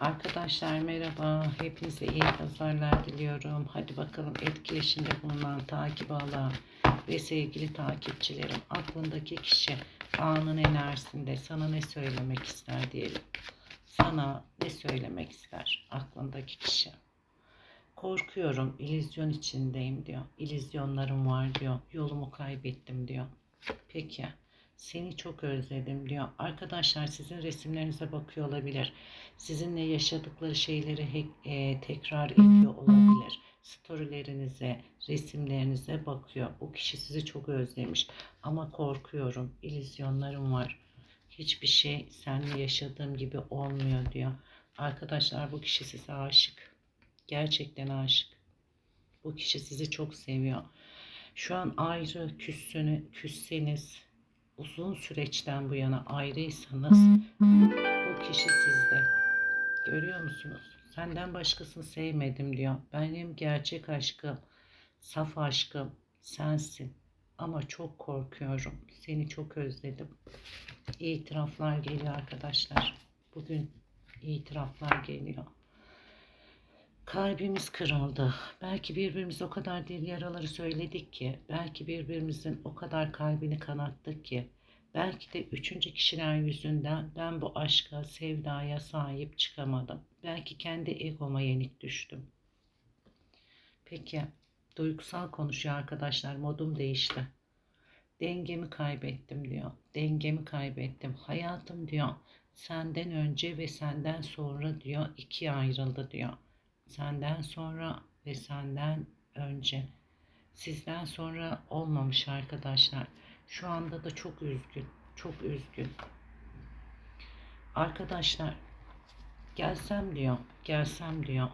Arkadaşlar merhaba. Hepinize iyi pazarlar diliyorum. Hadi bakalım etkileşimde bulunan takip alan ve sevgili takipçilerim aklındaki kişi anın enerjisinde sana ne söylemek ister diyelim. Sana ne söylemek ister aklındaki kişi. Korkuyorum, illüzyon içindeyim diyor. İllüzyonlarım var diyor. Yolumu kaybettim diyor. Peki. Seni çok özledim diyor. Arkadaşlar sizin resimlerinize bakıyor olabilir. Sizinle yaşadıkları şeyleri e, tekrar ediyor olabilir. Storylerinize, resimlerinize bakıyor. O kişi sizi çok özlemiş. Ama korkuyorum. İllüzyonlarım var. Hiçbir şey seninle yaşadığım gibi olmuyor diyor. Arkadaşlar bu kişi size aşık. Gerçekten aşık. Bu kişi sizi çok seviyor. Şu an ayrı küssünü, küsseniz, uzun süreçten bu yana ayrıysanız bu kişi sizde. Görüyor musunuz? Senden başkasını sevmedim diyor. Benim gerçek aşkım, saf aşkım sensin. Ama çok korkuyorum. Seni çok özledim. İtiraflar geliyor arkadaşlar. Bugün itiraflar geliyor. Kalbimiz kırıldı. Belki birbirimize o kadar dil yaraları söyledik ki, belki birbirimizin o kadar kalbini kanattık ki, belki de üçüncü kişiler yüzünden ben bu aşka, sevdaya sahip çıkamadım. Belki kendi egoma yenik düştüm. Peki, duygusal konuşuyor arkadaşlar. Modum değişti. Dengemi kaybettim diyor. Dengemi kaybettim. Hayatım diyor. Senden önce ve senden sonra diyor ikiye ayrıldı diyor. Senden sonra ve senden önce. Sizden sonra olmamış arkadaşlar. Şu anda da çok üzgün. Çok üzgün. Arkadaşlar gelsem diyor. Gelsem diyor.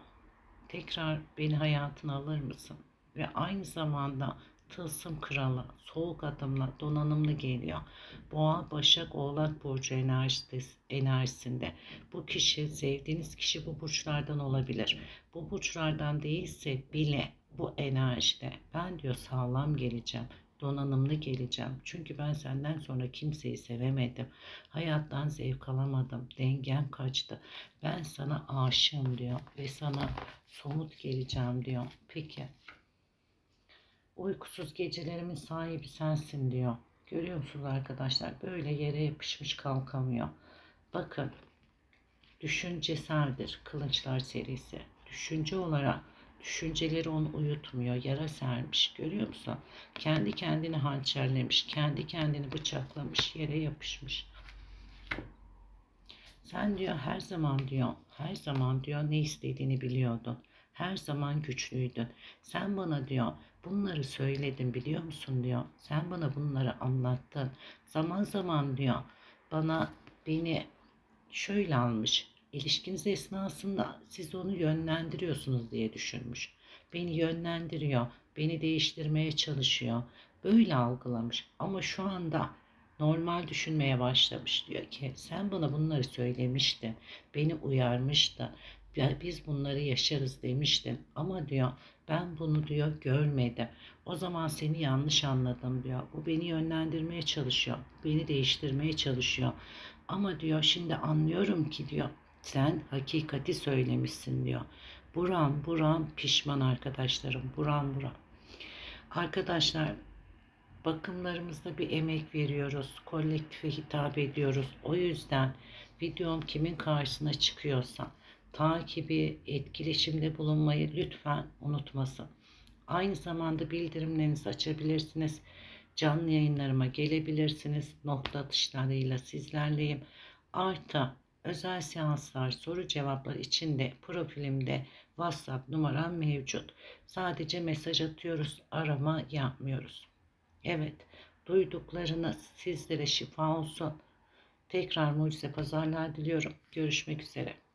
Tekrar beni hayatına alır mısın? Ve aynı zamanda tılsım kralı, soğuk adımla, donanımlı geliyor. Boğa, Başak, Oğlak Burcu enerjisi, enerjisinde. Bu kişi, sevdiğiniz kişi bu burçlardan olabilir. Bu burçlardan değilse bile bu enerjide ben diyor sağlam geleceğim donanımlı geleceğim. Çünkü ben senden sonra kimseyi sevemedim. Hayattan zevk alamadım. Dengem kaçtı. Ben sana aşığım diyor ve sana somut geleceğim diyor. Peki. Uykusuz gecelerimin sahibi sensin diyor. Görüyor musunuz arkadaşlar? Böyle yere yapışmış kalkamıyor. Bakın. Düşünceseldir Kılıçlar serisi. Düşünce olarak düşünceleri onu uyutmuyor. Yara sermiş. Görüyor musun? Kendi kendini hançerlemiş. Kendi kendini bıçaklamış. Yere yapışmış. Sen diyor her zaman diyor, her zaman diyor ne istediğini biliyordun. Her zaman güçlüydün. Sen bana diyor bunları söyledin biliyor musun diyor. Sen bana bunları anlattın. Zaman zaman diyor bana beni şöyle almış. İlişkiniz esnasında siz onu yönlendiriyorsunuz diye düşünmüş. Beni yönlendiriyor, beni değiştirmeye çalışıyor. Böyle algılamış. Ama şu anda normal düşünmeye başlamış. Diyor ki sen bana bunları söylemiştin. Beni uyarmıştın. Ya biz bunları yaşarız demiştin. Ama diyor ben bunu diyor görmedim. O zaman seni yanlış anladım diyor. Bu beni yönlendirmeye çalışıyor. Beni değiştirmeye çalışıyor. Ama diyor şimdi anlıyorum ki diyor sen hakikati söylemişsin diyor. Buram buram pişman arkadaşlarım. Buram buram. Arkadaşlar bakımlarımızda bir emek veriyoruz. Kolektife hitap ediyoruz. O yüzden videom kimin karşısına çıkıyorsa takibi, etkileşimde bulunmayı lütfen unutmasın. Aynı zamanda bildirimlerinizi açabilirsiniz. Canlı yayınlarıma gelebilirsiniz. Nokta atışlarıyla sizlerleyim. Artı özel seanslar, soru cevaplar için de profilimde WhatsApp numaram mevcut. Sadece mesaj atıyoruz, arama yapmıyoruz. Evet, duyduklarınız sizlere şifa olsun. Tekrar mucize pazarlar diliyorum. Görüşmek üzere.